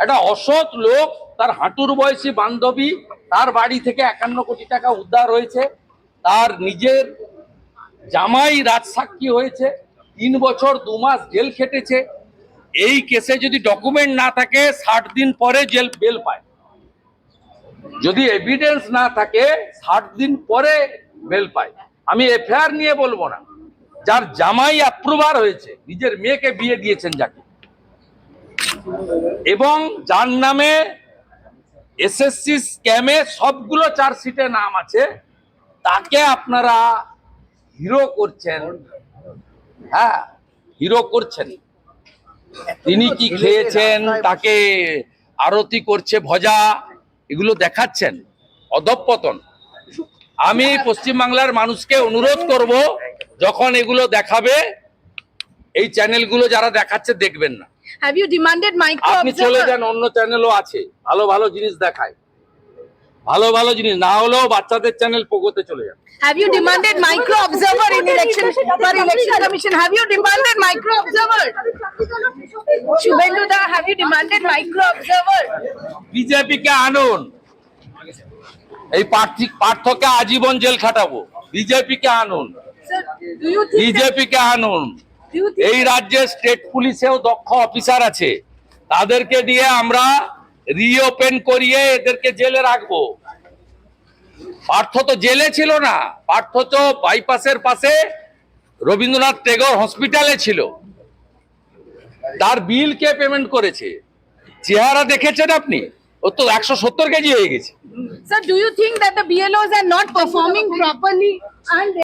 একটা অসৎ লোক, তার হাঁটুর বয়সী বান্ধবী, তার বাড়ি থেকে একান্ন কোটি টাকা উদ্ধার হয়েছে, তার নিজের জামাই রাজসাক্ষী হয়েছে, তিন বছর দু মাস জেল খেটেছে। এই কেসে যদি ডকুমেন্ট না থাকে, ষাট দিন পরে জেল, বেল পায়। যদি এভিডেন্স না থাকে, ষাট দিন পরে বেল পায়। আমি এফআইআর নিয়ে বলব না। যার জামাই অ্যাপ্রুভার হয়েছে, নিজের মেয়েকে বিয়ে দিয়েছেন যাকে। এবং যার নামে এসএসসি স্ক্যামে সবগুলো চার্জশিটে নাম আছে, তাকে আপনারা হিরো করছেন। হ্যাঁ হিরো করছেন। তিনি কি খেয়েছেন, তাকে আরতি করছে ভজা, এগুলো দেখাচ্ছেন। অধঃপতন। আমি পশ্চিমবাংলার মানুষকে অনুরোধ করব, যখন এগুলো দেখাবে, এই চ্যানেলগুলো যারা দেখাচ্ছে দেখবেন না। হ্যাভ ইউ ডিমান্ডেড মাই কো অন্য চ্যানেলও আছে। ভালো ভালো জিনিস দেখায়। ভালো ভালো জিনিস না হলেও বাচ্চাদের চ্যানেল পোগোতে চলে যান। Have you demanded micro observer in election by micro observer Shubhendu da have আনুন। এই পার্থিক পার্থকে আজীবন জেল খাটাবো। বিজেপি কে আনুন। বিজেপি কে আনুন। এই রাজ্যে স্টেট পুলিশেও দক্ষ অফিসার আছে। তাদেরকে দিয়ে আমরা রিওপেন করিয়ে এদেরকে জেলে রাখব। পার্থ তো জেলে ছিল না। পার্থ তো বাইপাসের পাশে রবীন্দ্রনাথ টেগর হসপিটালে ছিল। তার বিল কে পেমেন্ট করেছে? চেহারা দেখেছেন আপনি? ও তো একশো সত্তর কেজি হয়ে গেছে। Do you think that the BLOs are not performing properly? And